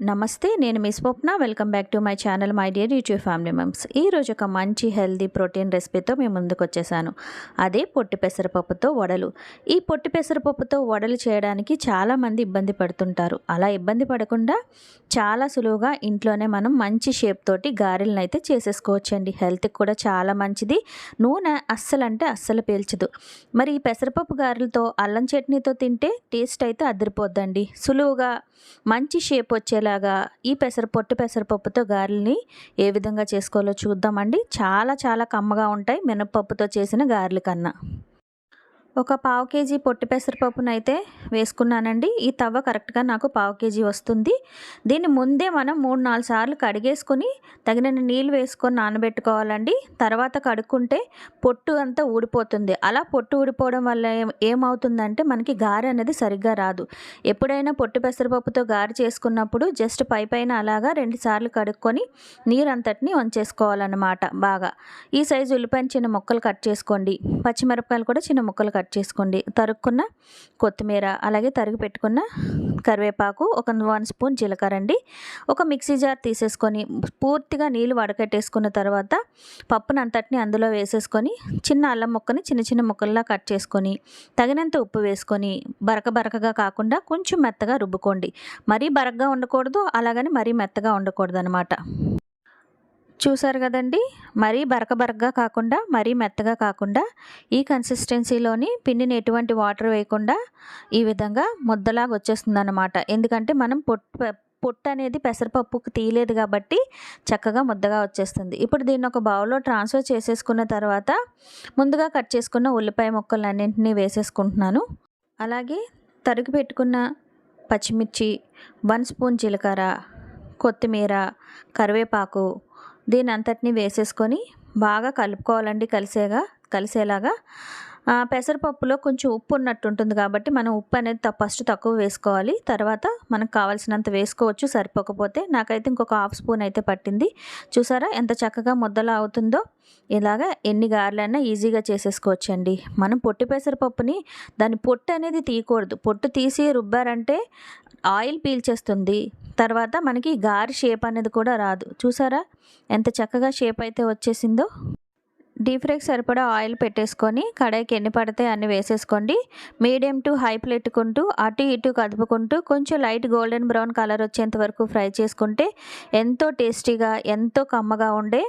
నమస్తే నేను మీ Swapna. Welcome back to my channel my dear YouTube family members. ఈరోజు ఒక మంచి హెల్దీ ప్రోటీన్ రెసిపీతో మేము ముందుకు వచ్చేసాను. అదే పొట్టి పెసరపప్పుతో వడలు. ఈ పొట్టి పెసరపప్పుతో వడలు చేయడానికి చాలామంది ఇబ్బంది పడుతుంటారు. అలా ఇబ్బంది పడకుండా చాలా సులువుగా ఇంట్లోనే మనం మంచి షేప్ తోటి గారెలను అయితే చేసేసుకోవచ్చండి. హెల్త్కి కూడా చాలా మంచిది. నూనె అస్సలు అంటే అస్సలు పీల్చదు. మరి ఈ పెసరపప్పు గారెలతో అల్లం చట్నీతో తింటే టేస్ట్ అయితే అదిరిపోద్దండి. సులువుగా మంచి షేప్ వచ్చే వచ్చేలాగా ఈ పెసర పొట్టు పెసరపప్పుతో గారెల్ని ఏ విధంగా చేసుకోవాలో చూద్దామండి. చాలా చాలా కమ్మగా ఉంటాయి. మినపప్పుతో చేసిన గారెల కన్నా. ఒక పావు కేజీ పొట్టి పెసరపప్పును అయితే వేసుకున్నానండి. ఈ తవ్వ కరెక్ట్గా నాకు పావు కేజీ వస్తుంది. దీన్ని ముందే మనం మూడు నాలుగు సార్లు కడిగేసుకొని తగినన్ని నీళ్ళు వేసుకొని నానబెట్టుకోవాలండి. తర్వాత కడుక్కుంటే పొట్టు అంతా ఊడిపోతుంది. అలా పొట్టు ఊడిపోవడం వల్ల ఏమవుతుందంటే మనకి గారె అనేది సరిగ్గా రాదు. ఎప్పుడైనా పొట్టు పెసరపప్పుతో గారె చేసుకున్నప్పుడు జస్ట్ పై పైన అలాగా రెండు సార్లు కడుక్కొని నీరంతటిని వంచేసుకోవాలన్నమాట బాగా. ఈ సైజు ఉల్లిపాయలు చిన్న ముక్కలు కట్ చేసుకోండి. పచ్చిమిరపకాయలు కూడా చిన్న ముక్కలు కట్ కట్ చేసుకోండి. తరుక్కున్న కొత్తిమీర అలాగే తరిగి పెట్టుకున్న కరివేపాకు ఒక వన్ స్పూన్ జీలకర్ర అండి. ఒక మిక్సీ జార్ తీసేసుకొని పూర్తిగా నీళ్ళు వడకట్టేసుకున్న తర్వాత పప్పును అంతటిని అందులో వేసేసుకొని చిన్న అల్లం ముక్కని చిన్న చిన్న ముక్కల్లా కట్ చేసుకొని తగినంత ఉప్పు వేసుకొని బరక బరకగా కాకుండా కొంచెం మెత్తగా రుబ్బుకోండి. మరీ బరకగా ఉండకూడదు అలాగని మరీ మెత్తగా ఉండకూడదు అనమాట చూసారు కదండి? మరీ బరక బరకగా కాకుండా మరీ మెత్తగా కాకుండా ఈ కన్సిస్టెన్సీలోని పిండిని ఎటువంటి వాటర్ వేయకుండా ఈ విధంగా ముద్దలాగా వచ్చేస్తుంది అనమాట ఎందుకంటే మనం పొట్టు పొట్టు అనేది పెసరపప్పుకు తీయలేదు కాబట్టి చక్కగా ముద్దగా వచ్చేస్తుంది. ఇప్పుడు దీన్ని ఒక బౌల్లో ట్రాన్స్ఫర్ చేసేసుకున్న తర్వాత ముందుగా కట్ చేసుకున్న ఉల్లిపాయ ముక్కలు అన్నింటినీ వేసేసుకుంటున్నాను. అలాగే తరిగి పెట్టుకున్న పచ్చిమిర్చి వన్ స్పూన్ జీలకర్ర కొత్తిమీర కరివేపాకు దీని అంతటిని వేసేసుకొని బాగా కలుపుకోవాలండి కలిసేగా కలిసేలాగా. పెసరపప్పులో కొంచెం ఉప్పు ఉన్నట్టు ఉంటుంది కాబట్టి మనం ఉప్పు అనేది ఫస్ట్ తక్కువ వేసుకోవాలి. తర్వాత మనకు కావాల్సినంత వేసుకోవచ్చు సరిపోకపోతే. నాకైతే ఇంకొక హాఫ్ స్పూన్ అయితే పట్టింది. చూసారా ఎంత చక్కగా ముద్దలా అవుతుందో? ఇలాగా ఎన్ని గారెలైనా ఈజీగా చేసేసుకోవచ్చండి. మనం పొట్టి పెసరపప్పుని దాని పొట్టు అనేది తీయకూడదు. పొట్టు తీసి రుబ్బారంటే ఆయిల్ పీల్చేస్తుంది. తర్వాత మనకి గారి షేప్ అనేది కూడా రాదు. చూసారా ఎంత చక్కగా షేప్ అయితే వచ్చేసిందో? డీప్ ఫ్రైకి సరిపడా ఆయిల్ పెట్టేసుకొని కడాయికి ఎన్ని పడితే అన్ని వేసేసుకోండి. మీడియం టు హై పెట్టుకుంటూ అటు ఇటు కదుపుకుంటూ కొంచెం లైట్ గోల్డెన్ బ్రౌన్ కలర్ వచ్చేంత వరకు ఫ్రై చేసుకుంటే ఎంతో టేస్టీగా ఎంతో కమ్మగా ఉండే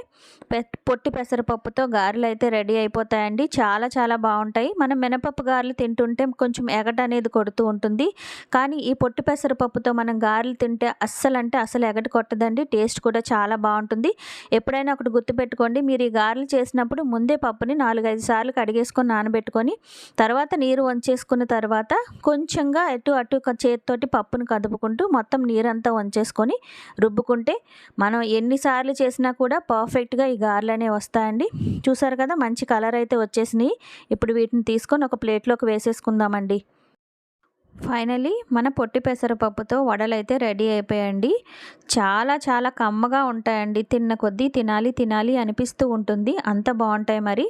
పొట్టి పెసరపప్పుతో గారెలు అయితే రెడీ అయిపోతాయండి. చాలా చాలా బాగుంటాయి. మనం మినపప్పు గారెలు తింటుంటే కొంచెం ఎగట అనేది కొడుతూ ఉంటుంది. కానీ ఈ పొట్టి పెసరపప్పుతో మనం గారెలు తింటే అస్సలు అంటే అసలు ఎగట కొట్టదండి. టేస్ట్ కూడా చాలా బాగుంటుంది. ఎప్పుడైనా ఒకటి గుర్తుపెట్టుకోండి. మీరు ఈ గారెలు చేసినప్పుడు చేసేటప్పుడు ముందే పప్పుని నాలుగైదు సార్లు కడిగేసుకొని నానబెట్టుకొని తర్వాత నీరు వంచేసుకున్న తర్వాత కొంచెంగా అటు అటు చేతితోటి పప్పును కదుపుకుంటూ మొత్తం నీరంతా వంచేసుకొని రుబ్బుకుంటే మనం ఎన్నిసార్లు చేసినా కూడా పర్ఫెక్ట్గా ఈ గారెలు అనేవి వస్తాయండి. చూసారు కదా మంచి కలర్ అయితే వచ్చేసినాయి. ఇప్పుడు వీటిని తీసుకొని ఒక ప్లేట్లోకి వేసేసుకుందామండి. ఫైనలీ మన పొట్టి పెసరపప్పుతో వడలైతే రెడీ అయిపోయండి. చాలా చాలా కమ్మగా ఉంటాయండి. తిన్న కొద్దీ తినాలి తినాలి అనిపిస్తూ ఉంటుంది. అంత బాగుంటాయి మరి.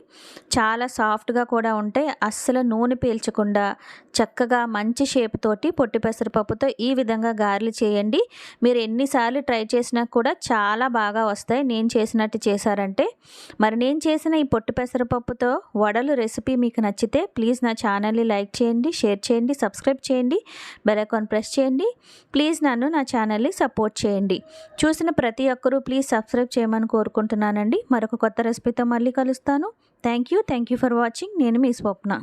చాలా సాఫ్ట్గా కూడా ఉంటాయి. అస్సలు నూనె పీల్చకుండా చక్కగా మంచి షేప్ తోటి పొట్టి పెసరపప్పుతో ఈ విధంగా గారెలు చేయండి. మీరు ఎన్నిసార్లు ట్రై చేసినా కూడా చాలా బాగా వస్తాయి. నేను చేసినట్టు చేశారంటే. మరి నేను చేసిన ఈ పొట్టి పెసరపప్పుతో వడలు రెసిపీ మీకు నచ్చితే ప్లీజ్ నా ఛానల్ని లైక్ చేయండి షేర్ చేయండి సబ్స్క్రైబ్ చేయండి. చేయండి బెల్ ప్రెస్ చేయండి. ప్లీజ్ నన్ను నా ఛానల్ని సపోర్ట్ చేయండి. చూసిన ప్రతి ఒక్కరూ ప్లీజ్ సబ్స్క్రైబ్ చేయమని కోరుకుంటున్నానండి. మరొక కొత్త రెసిపీతో మళ్ళీ కలుస్తాను. Thank you thank you for watching నేను మీ స్వప్న.